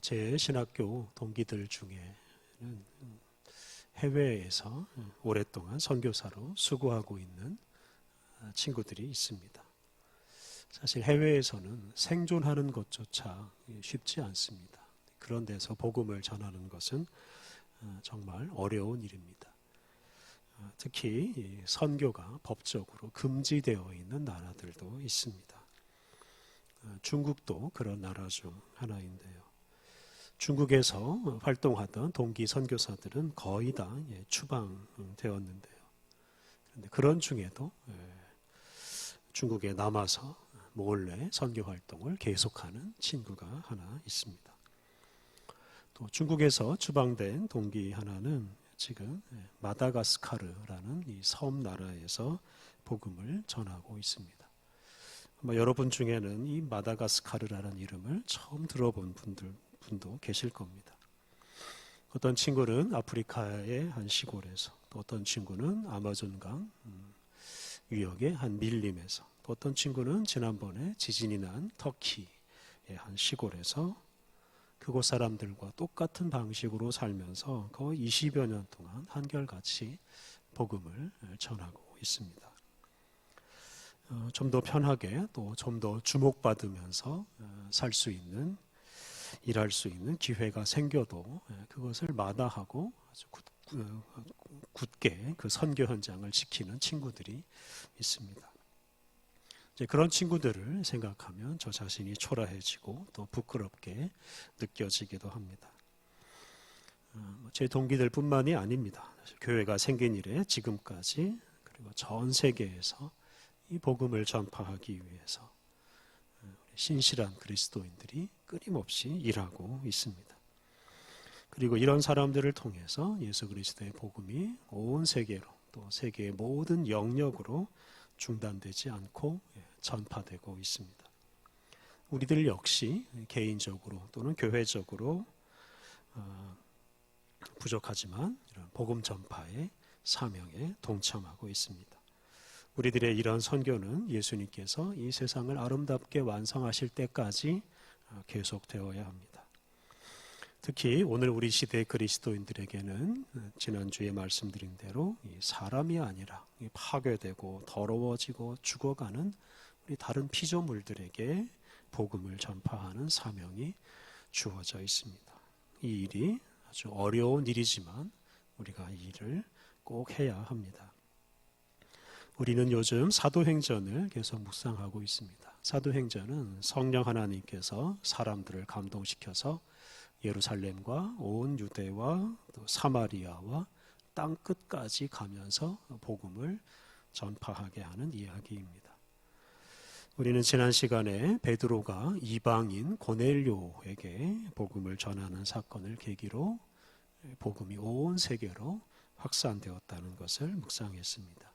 제 신학교 동기들 중에는 해외에서 오랫동안 선교사로 수고하고 있는 친구들이 있습니다. 사실 해외에서는 생존하는 것조차 쉽지 않습니다. 그런 데서 복음을 전하는 것은 정말 어려운 일입니다. 특히 선교가 법적으로 금지되어 있는 나라들도 있습니다. 중국도 그런 나라 중 하나인데요. 중국에서 활동하던 동기 선교사들은 거의 다 예, 추방되었는데요. 그런데 그런 중에도 예, 중국에 남아서 몰래 선교 활동을 계속하는 친구가 하나 있습니다. 또 중국에서 추방된 동기 하나는 지금 예, 마다가스카르라는 이 섬 나라에서 복음을 전하고 있습니다. 아마 여러분 중에는 이 마다가스카르라는 이름을 처음 들어본 분들 분도 계실 겁니다. 어떤 친구는 아프리카의 한 시골에서, 또 어떤 친구는 아마존강 음, 유역의 한 밀림에서, 또 어떤 친구는 지난번에 지진이 난 터키의 한 시골에서 그곳 사람들과 똑같은 방식으로 살면서 거의 20여 년 동안 한결같이 복음을 전하고 있습니다. 어, 좀더 편하게 또 좀 더 주목받으면서 어, 살수 있는 일할 수 있는 기회가 생겨도 예, 그것을 마다하고 아주 굳게 그 선교 현장을 지키는 친구들이 있습니다. 그런 친구들을 생각하면 저 자신이 초라해지고 또 부끄럽게 느껴지기도 합니다. 어, 뭐제 동기들뿐만이 아닙니다. 교회가 생긴 이래 지금까지 그리고 전 세계에서 이 복음을 전파하기 위해서 신실한 그리스도인들이 끊임없이 일하고 있습니다. 그리고 이런 사람들을 통해서 예수 그리스도의 복음이 온 세계로 또 세계의 모든 영역으로 중단되지 않고 예, 전파되고 있습니다. 우리들 역시 개인적으로 또는 교회적으로 어, 부족하지만 이런 복음 전파의 사명에 동참하고 있습니다. 우리들의 이런 선교는 예수님께서 이 세상을 아름답게 완성하실 때까지 어, 계속되어야 합니다. 특히 오늘 우리 시대 그리스도인들에게는 어, 지난주에 말씀드린 대로 사람이 아니라 파괴되고 더러워지고 죽어가는 우리 다른 피조물들에게 복음을 전파하는 사명이 주어져 있습니다. 이 일이 아주 어려운 일이지만 우리가 이 일을 꼭 해야 합니다. 우리는 요즘 사도행전을 계속 묵상하고 있습니다. 사도행전은 성령 하나님께서 사람들을 감동시켜서 예루살렘과 온 유대와 또 사마리아와 땅 끝까지 가면서 복음을 전파하게 하는 이야기입니다. 우리는 지난 시간에 베드로가 이방인 고넬료에게 복음을 전하는 사건을 계기로 복음이 온 세계로 확산되었다는 것을 묵상했습니다.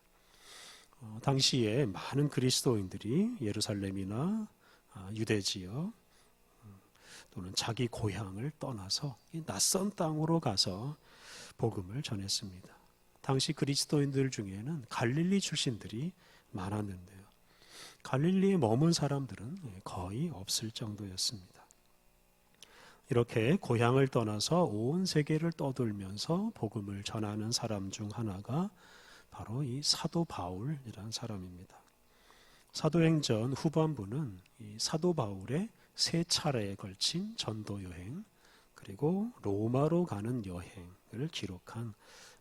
어, 당시에 많은 그리스도인들이 예루살렘이나 아, 유대 지역 음, 또는 자기 고향을 떠나서 낯선 땅으로 가서 복음을 전했습니다. 당시 그리스도인들 중에는 갈릴리 출신들이 많았는데요. 갈릴리에 머문 사람들은 거의 없을 정도였습니다. 이렇게 고향을 떠나서 온 세계를 떠돌면서 복음을 전하는 사람 중 하나가 바로 이 사도 바울이라는 사람입니다. 사도행전 후반부는 이 사도 바울의 세 차례에 걸친 전도 여행 그리고 로마로 가는 여행을 기록한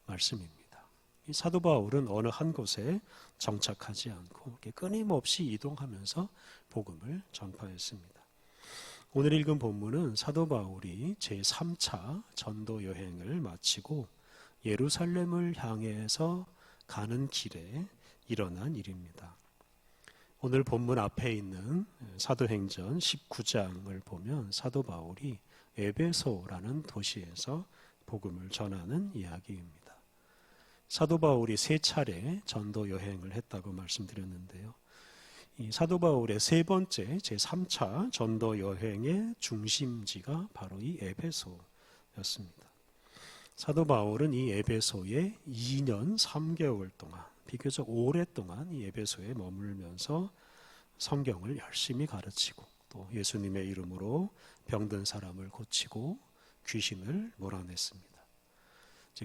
말씀입니다. 이 사도 바울은 어느 한 곳에 정착하지 않고 끊임없이 이동하면서 복음을 전파했습니다. 오늘 읽은 본문은 사도 바울이 제 3차 전도 여행을 마치고 예루살렘을 향해서 가는 길에 일어난 일입니다. 오늘 본문 앞에 있는 사도행전 19장을 보면 사도 바울이 에베소라는 도시에서 복음을 전하는 이야기입니다. 사도 바울이 세 차례 전도 여행을 했다고 말씀드렸는데요. 이 사도 바울의 세 번째 제 3차 전도 여행의 중심지가 바로 이 에베소였습니다. 사도 바울은 이 에베소에 2년 3개월 동안 비교적 오랫동안 이 에베소에 머물면서 성경을 열심히 가르치고 또 예수님의 이름으로 병든 사람을 고치고 귀신을 몰아냈습니다.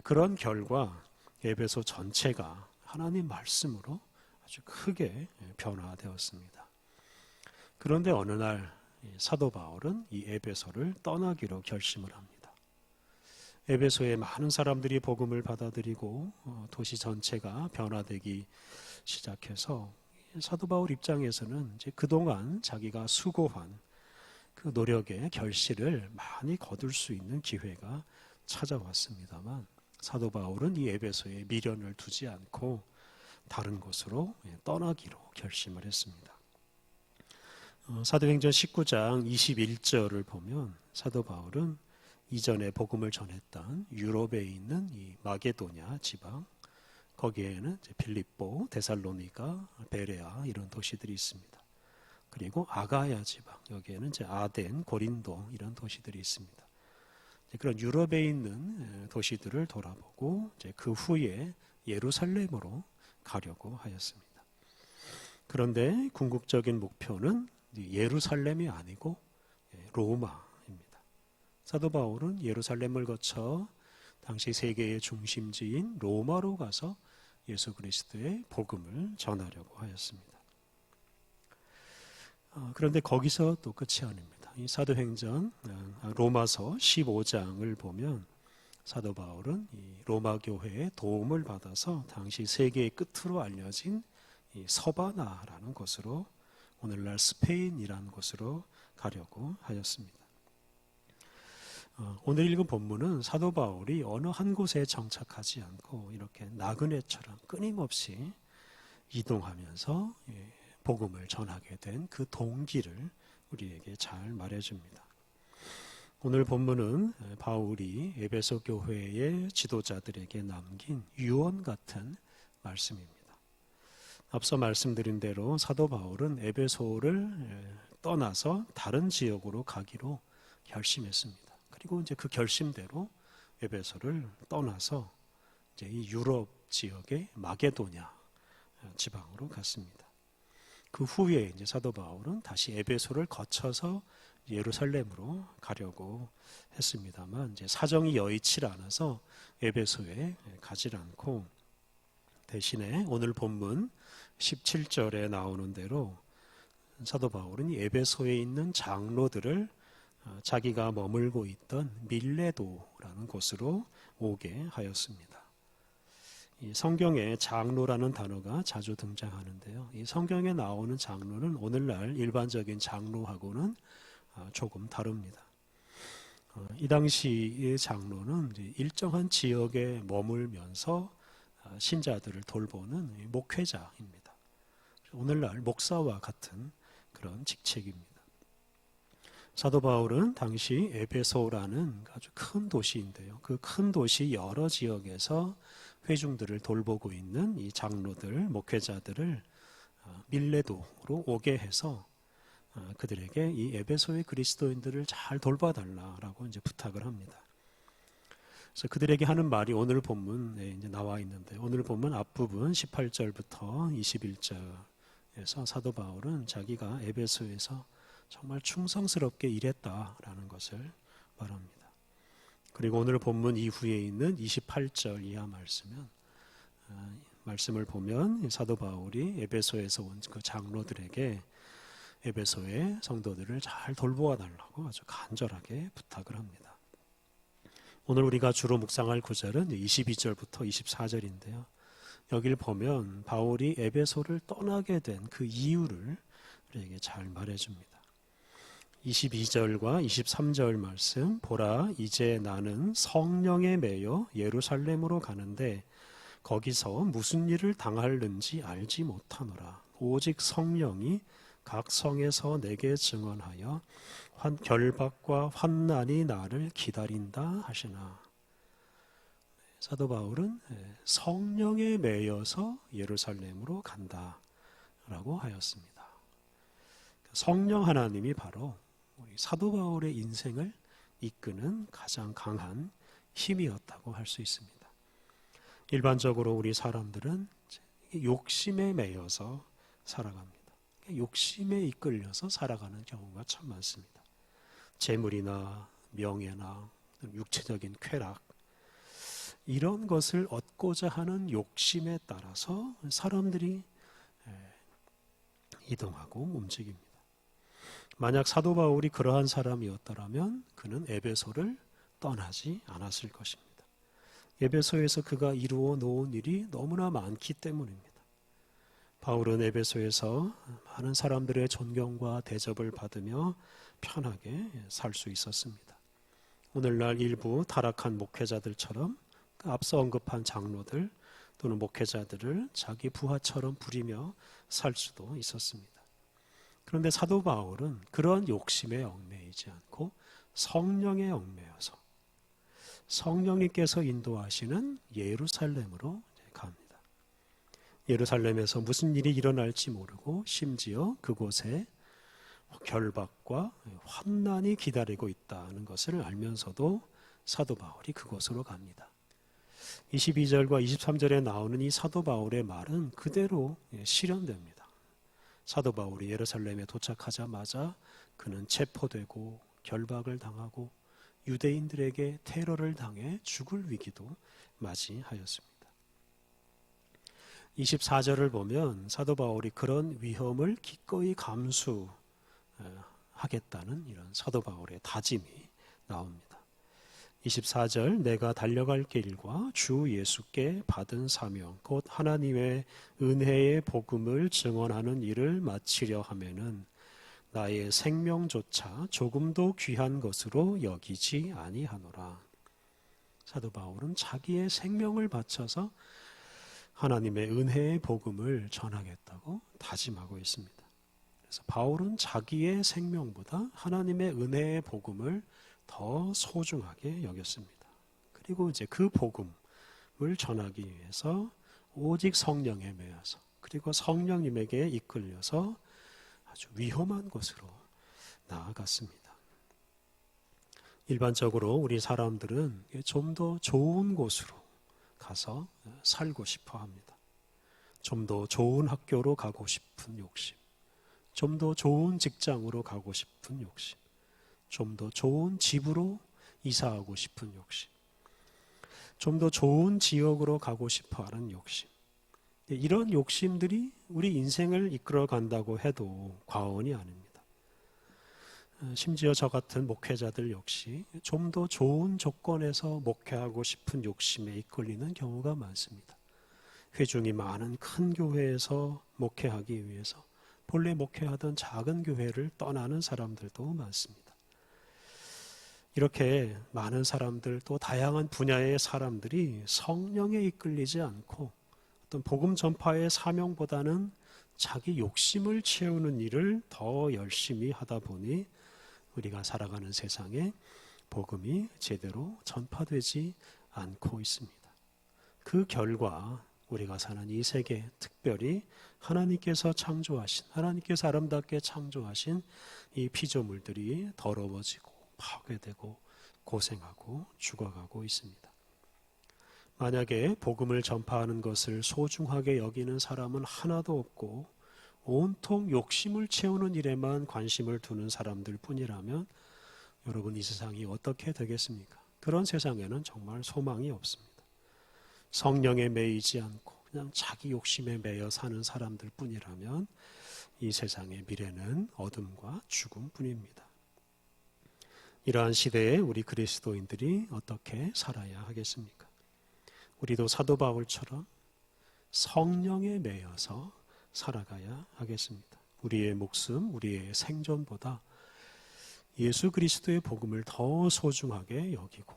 그런 결과 에베소 전체가 하나님 말씀으로 아주 크게 변화되었습니다. 그런데 어느 날 사도 바울은 이 에베소를 떠나기로 결심을 합니다. 에베소에 많은 사람들이 복음을 받아들이고 어, 도시 전체가 변화되기 시작해서 사도 바울 입장에서는 이제 그동안 자기가 수고한 그 노력의 결실을 많이 거둘 수 있는 기회가 찾아왔습니다만 사도 바울은 이 에베소에 미련을 두지 않고 다른 곳으로 떠나기로 결심을 했습니다. 어, 사도행전 19장 21절을 보면 사도 바울은 이전에 복음을 전했던 유럽에 있는 이 마게도냐 지방 거기에는 필립보, 데살로니가, 베레아 이런 도시들이 있습니다. 그리고 아가야 지방 여기에는 이제 아덴, 고린도 이런 도시들이 있습니다. 그런 유럽에 있는 도시들을 돌아보고 그 후에 예루살렘으로 가려고 하였습니다. 그런데 궁극적인 목표는 예루살렘이 아니고 예, 로마입니다. 사도 바울은 예루살렘을 거쳐 당시 세계의 중심지인 로마로 가서 예수 그리스도의 복음을 전하려고 하였습니다. 어, 그런데 거기서 또 끝이 아닙니다. 이 사도행전 어, 로마서 15장을 보면 사도 바울은 로마 교회의 도움을 받아서 당시 세계의 끝으로 알려진 서바나라는 곳으로 오늘날 스페인이라는 곳으로 가려고 하였습니다. 어, 오늘 읽은 본문은 사도 바울이 어느 한 곳에 정착하지 않고 이렇게 나그네처럼 끊임없이 이동하면서 예, 복음을 전하게 된 그 동기를 우리에게 잘 말해줍니다. 오늘 본문은 바울이 에베소 교회의 지도자들에게 남긴 유언 같은 말씀입니다. 앞서 말씀드린 대로 사도 바울은 에베소를 떠나서 다른 지역으로 가기로 결심했습니다. 그리고 이제 그 결심대로 에베소를 떠나서 이제 이 유럽 지역의 마게도냐 지방으로 갔습니다. 그 후에 이제 사도 바울은 다시 에베소를 거쳐서 예루살렘으로 가려고 했습니다만 이제 사정이 여의치 않아서 에베소에 가지 않고 대신에 오늘 본문 17절에 나오는 대로 사도 바울은 에베소에 있는 장로들을 어, 자기가 머물고 있던 밀레도라는 곳으로 오게 하였습니다. 이 성경에 장로라는 단어가 자주 등장하는데요. 이 성경에 나오는 장로는 오늘날 일반적인 장로하고는 어, 조금 다릅니다. 어, 이 당시의 장로는 일정한 지역에 머물면서 신자들을 돌보는 목회자입니다. 오늘날 목사와 같은 그런 직책입니다. 사도 바울은 당시 에베소라는 아주 큰 도시인데요. 그 큰 도시 여러 지역에서 회중들을 돌보고 있는 이 장로들, 목회자들을 어, 밀레도로 오게 해서 어, 그들에게 이 에베소의 그리스도인들을 잘 돌봐달라라고 이제 부탁을 합니다. 그래서 그들에게 하는 말이 오늘 본문에 이제 나와 있는데 오늘 본문 앞부분 18절부터 21절에서 사도 바울은 자기가 에베소에서 정말 충성스럽게 일했다라는 것을 말합니다. 그리고 오늘 본문 이후에 있는 28절 이하 말씀은 아, 말씀을 보면 사도 바울이 에베소에서 온 그 장로들에게 에베소의 성도들을 잘 돌보아 달라고 아주 간절하게 부탁을 합니다. 오늘 우리가 주로 묵상할 구절은 22절부터 24절인데요. 여기를 보면 바울이 에베소를 떠나게 된 그 이유를 우리에게 잘 말해줍니다. 22절과 23절 말씀. 보라 이제 나는 성령에 매여 예루살렘으로 가는데 거기서 무슨 일을 당할는지 알지 못하노라. 오직 성령이 각 성에서 내게 증언하여 환, 결박과 환난이 나를 기다린다 하시나. 사도 바울은 예, 성령에 매여서 예루살렘으로 간다라고 하였습니다. 성령 하나님이 바로 사도 바울의 인생을 이끄는 가장 강한 힘이었다고 할 수 있습니다. 일반적으로 우리 사람들은 욕심에 매여서 살아갑니다. 욕심에 이끌려서 살아가는 경우가 참 많습니다. 재물이나 명예나 육체적인 쾌락 이런 것을 얻고자 하는 욕심에 따라서 사람들이 이동하고 움직입니다. 만약 사도 바울이 그러한 사람이었더라면 그는 에베소를 떠나지 않았을 것입니다. 에베소에서 그가 이루어 놓은 일이 너무나 많기 때문입니다. 바울은 에베소에서 많은 사람들의 존경과 대접을 받으며 편하게 살 수 있었습니다. 오늘날 일부 타락한 목회자들처럼 앞서 언급한 장로들 또는 목회자들을 자기 부하처럼 부리며 살 수도 있었습니다. 그런데 사도 바울은 그런 욕심에 얽매이지 않고 성령에 얽매여서 성령님께서 인도하시는 예루살렘으로 갑니다. 예루살렘에서 무슨 일이 일어날지 모르고 심지어 그곳에 결박과 환난이 기다리고 있다는 것을 알면서도 사도 바울이 그곳으로 갑니다. 22절과 23절에 나오는 이 사도 바울의 말은 그대로 실현됩니다. 사도 바울이 예루살렘에 도착하자마자 그는 체포되고 결박을 당하고 유대인들에게 테러를 당해 죽을 위기도 맞이하였습니다. 24절을 보면 사도 바울이 그런 위험을 기꺼이 감수하겠다는 이런 사도 바울의 다짐이 나옵니다. 24절 내가 달려갈 길과 주 예수께 받은 사명 곧 하나님의 은혜의 복음을 증언하는 일을 마치려 하면은 나의 생명조차 조금도 귀한 것으로 여기지 아니하노라. 사도 바울은 자기의 생명을 바쳐서 하나님의 은혜의 복음을 전하겠다고 다짐하고 있습니다. 그래서 바울은 자기의 생명보다 하나님의 은혜의 복음을 더 소중하게 여겼습니다. 그리고 이제 그 복음을 전하기 위해서 오직 성령에 매여서 그리고 성령님에게 이끌려서 아주 위험한 곳으로 나아갔습니다. 일반적으로 우리 사람들은 좀 더 좋은 곳으로 가서 살고 싶어 합니다. 좀 더 좋은 학교로 가고 싶은 욕심, 좀 더 좋은 직장으로 가고 싶은 욕심, 좀 더 좋은 집으로 이사하고 싶은 욕심. 좀 더 좋은 지역으로 가고 싶어 하는 욕심. 이런 욕심들이 우리 인생을 이끌어 간다고 해도 과언이 아닙니다. 심지어 저 같은 목회자들 역시 좀 더 좋은 조건에서 목회하고 싶은 욕심에 이끌리는 경우가 많습니다. 회중이 많은 큰 교회에서 목회하기 위해서 본래 목회하던 작은 교회를 떠나는 사람들도 많습니다. 이렇게 많은 사람들 또 다양한 분야의 사람들이 성령에 이끌리지 않고 어떤 복음 전파의 사명보다는 자기 욕심을 채우는 일을 더 열심히 하다 보니 우리가 살아가는 세상에 복음이 제대로 전파되지 않고 있습니다. 그 결과 우리가 사는 이 세계, 특별히 하나님께서 창조하신, 하나님께서 아름답게 창조하신 이 피조물들이 더러워지고 파괴되고 고생하고 죽어가고 있습니다. 만약에 복음을 전파하는 것을 소중하게 여기는 사람은 하나도 없고 온통 욕심을 채우는 일에만 관심을 두는 사람들 뿐이라면 여러분 이 세상이 어떻게 되겠습니까? 그런 세상에는 정말 소망이 없습니다. 성령에 매이지 않고 그냥 자기 욕심에 매여 사는 사람들 뿐이라면 이 세상의 미래는 어둠과 죽음 뿐입니다. 이러한 시대에 우리 그리스도인들이 어떻게 살아야 하겠습니까? 우리도 사도 바울처럼 성령에 매여서 살아가야 하겠습니다. 우리의 목숨, 우리의 생존보다 예수 그리스도의 복음을 더 소중하게 여기고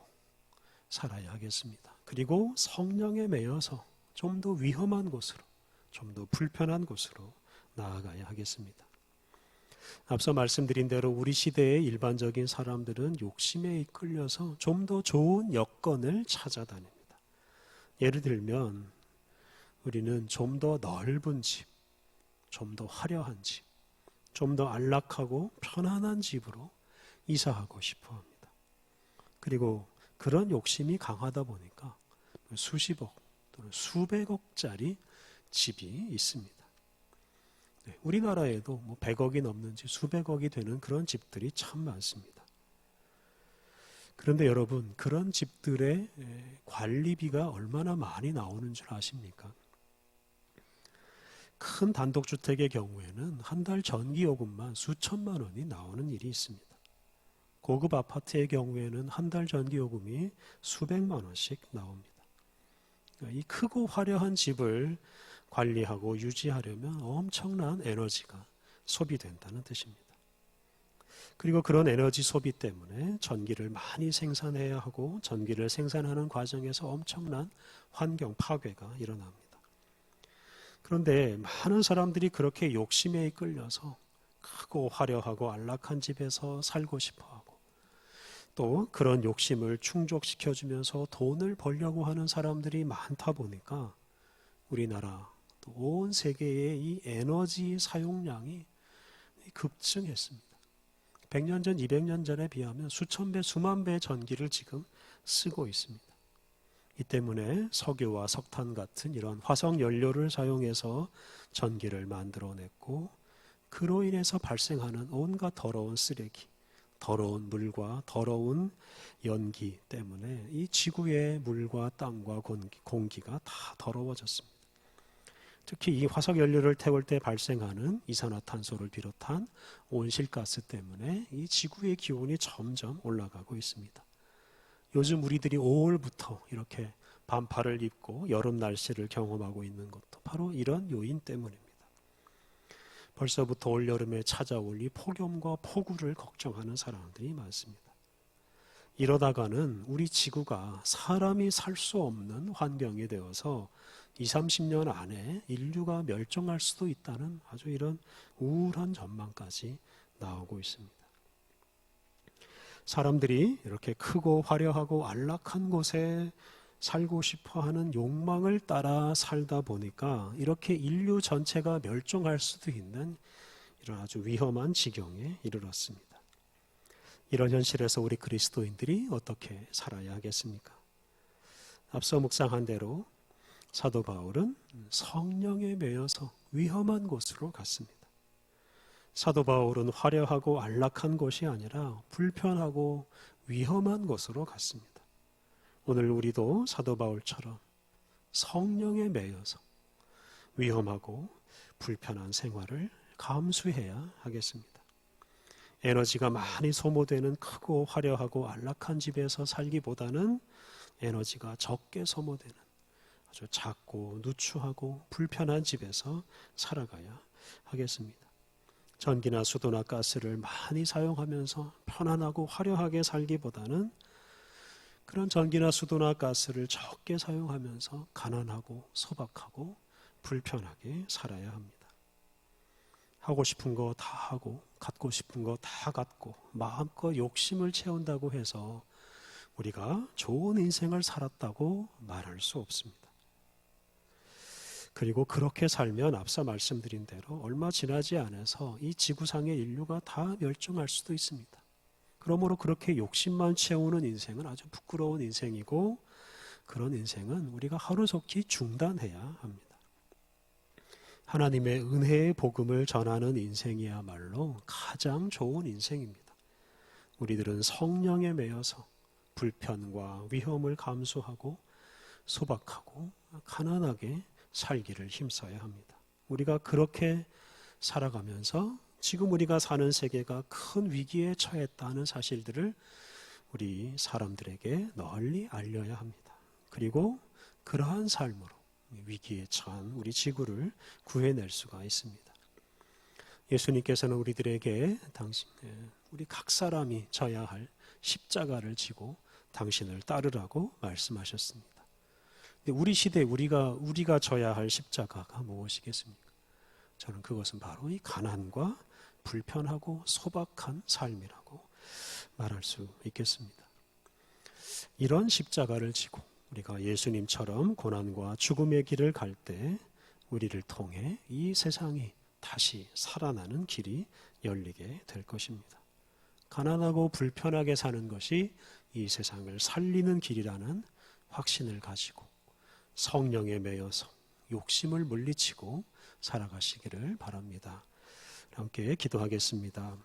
살아야 하겠습니다. 그리고 성령에 매여서 좀 더 위험한 곳으로, 좀 더 불편한 곳으로 나아가야 하겠습니다. 앞서 말씀드린 대로 우리 시대의 일반적인 사람들은 욕심에 이끌려서 좀 더 좋은 여건을 찾아다닙니다. 예를 들면 우리는 좀 더 넓은 집, 좀 더 화려한 집, 좀 더 안락하고 편안한 집으로 이사하고 싶어 합니다. 그리고 그런 욕심이 강하다 보니까 수십억 또는 수백억짜리 집이 있습니다. 네, 우리나라에도 뭐 100억이 넘는지 수백억이 되는 그런 집들이 참 많습니다. 그런데 여러분, 그런 집들의 관리비가 얼마나 많이 나오는 줄 아십니까? 큰 단독주택의 경우에는 한 달 전기요금만 수천만 원이 나오는 일이 있습니다. 고급 아파트의 경우에는 한 달 전기요금이 수백만 원씩 나옵니다. 그러니까 이 크고 화려한 집을 관리하고 유지하려면 엄청난 에너지가 소비된다는 뜻입니다. 그리고 그런 에너지 소비 때문에 전기를 많이 생산해야 하고 전기를 생산하는 과정에서 엄청난 환경 파괴가 일어납니다. 그런데 많은 사람들이 그렇게 욕심에 이끌려서 크고 화려하고 안락한 집에서 살고 싶어 하고 또 그런 욕심을 충족시켜 주면서 돈을 벌려고 하는 사람들이 많다 보니까 우리나라 또 온 세계의 이 에너지 사용량이 급증했습니다. 100년 전, 200년 전에 비하면 수천 배, 수만 배의 전기를 지금 쓰고 있습니다. 이 때문에 석유와 석탄 같은 이런 화석 연료를 사용해서 전기를 만들어냈고 그로 인해서 발생하는 온갖 더러운 쓰레기, 더러운 물과 더러운 연기 때문에 이 지구의 물과 땅과 공기, 공기가 다 더러워졌습니다. 특히 이 화석 연료를 태울 때 발생하는 이산화탄소를 비롯한 온실가스 때문에 이 지구의 기온이 점점 올라가고 있습니다. 요즘 우리들이 5월부터 이렇게 반팔을 입고 여름 날씨를 경험하고 있는 것도 바로 이런 요인 때문입니다. 벌써부터 올 여름에 찾아올 이 폭염과 폭우를 걱정하는 사람들이 많습니다. 이러다가는 우리 지구가 사람이 살 수 없는 환경이 되어서 20, 30년 안에 인류가 멸종할 수도 있다는 아주 이런 우울한 전망까지 나오고 있습니다. 사람들이 이렇게 크고 화려하고 안락한 곳에 살고 싶어 하는 욕망을 따라 살다 보니까 이렇게 인류 전체가 멸종할 수도 있는 이런 아주 위험한 지경에 이르렀습니다. 이런 현실에서 우리 그리스도인들이 어떻게 살아야 하겠습니까? 앞서 묵상한 대로 사도 바울은 성령에 매여서 위험한 곳으로 갔습니다. 사도 바울은 화려하고 안락한 곳이 아니라 불편하고 위험한 곳으로 갔습니다. 오늘 우리도 사도 바울처럼 성령에 매여서 위험하고 불편한 생활을 감수해야 하겠습니다. 에너지가 많이 소모되는 크고 화려하고 안락한 집에서 살기보다는 에너지가 적게 소모되는 아주 작고 누추하고 불편한 집에서 살아가야 하겠습니다. 전기나 수도나 가스를 많이 사용하면서 편안하고 화려하게 살기보다는 그런 전기나 수도나 가스를 적게 사용하면서 가난하고 소박하고 불편하게 살아야 합니다. 하고 싶은 거 다 하고 갖고 싶은 거 다 갖고 마음껏 욕심을 채운다고 해서 우리가 좋은 인생을 살았다고 말할 수 없습니다. 그리고 그렇게 살면 앞서 말씀드린 대로 얼마 지나지 않아서 이 지구상의 인류가 다 멸종할 수도 있습니다. 그러므로 그렇게 욕심만 채우는 인생은 아주 부끄러운 인생이고 그런 인생은 우리가 하루속히 중단해야 합니다. 하나님의 은혜의 복음을 전하는 인생이야말로 가장 좋은 인생입니다. 우리들은 성령에 매여서 불편과 위험을 감수하고 소박하고 가난하게 살기를 힘써야 합니다. 우리가 그렇게 살아가면서 지금 우리가 사는 세계가 큰 위기에 처했다는 사실들을 우리 사람들에게 널리 알려야 합니다. 그리고 그러한 삶으로 위기에 처한 우리 지구를 구해낼 수가 있습니다. 예수님께서는 우리들에게 당신, 예, 우리 각 사람이 져야 할 십자가를 지고 당신을 따르라고 말씀하셨습니다. 우리 시대 우리가 우리가 져야 할 십자가가 무엇이겠습니까? 저는 그것은 바로 이 가난과 불편하고 소박한 삶이라고 말할 수 있겠습니다. 이런 십자가를 지고 우리가 예수님처럼 고난과 죽음의 길을 갈 때 우리를 통해 이 세상이 다시 살아나는 길이 열리게 될 것입니다. 가난하고 불편하게 사는 것이 이 세상을 살리는 길이라는 확신을 가지고 성령에 매여서 욕심을 물리치고 살아가시기를 바랍니다. 함께 기도하겠습니다.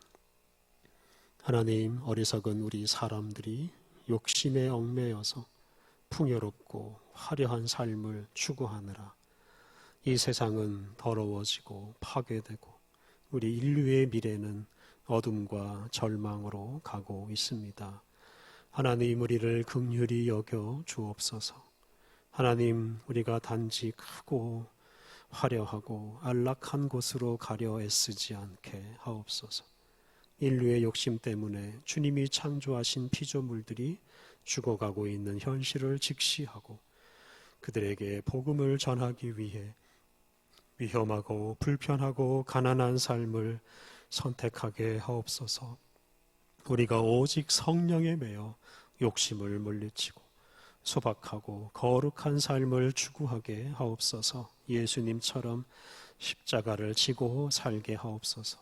하나님, 어리석은 우리 사람들이 욕심에 얽매여서 풍요롭고 화려한 삶을 추구하느라 이 세상은 더러워지고 파괴되고 우리 인류의 미래는 어둠과 절망으로 가고 있습니다. 하나님 우리를 긍휼히 여겨 주옵소서. 하나님 우리가 단지 크고 화려하고 안락한 곳으로 가려 애쓰지 않게 하옵소서. 인류의 욕심 때문에 주님이 창조하신 피조물들이 죽어가고 있는 현실을 직시하고 그들에게 복음을 전하기 위해 위험하고 불편하고 가난한 삶을 선택하게 하옵소서. 우리가 오직 성령에 매여 욕심을 물리치고 소박하고 거룩한 삶을 추구하게 하옵소서. 예수님처럼 십자가를 지고 살게 하옵소서.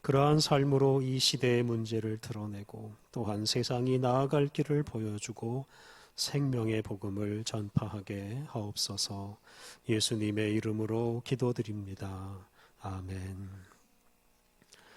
그러한 삶으로 이 시대의 문제를 드러내고 또한 세상이 나아갈 길을 보여주고 생명의 복음을 전파하게 하옵소서 예수님의 이름으로 기도드립니다. 아멘.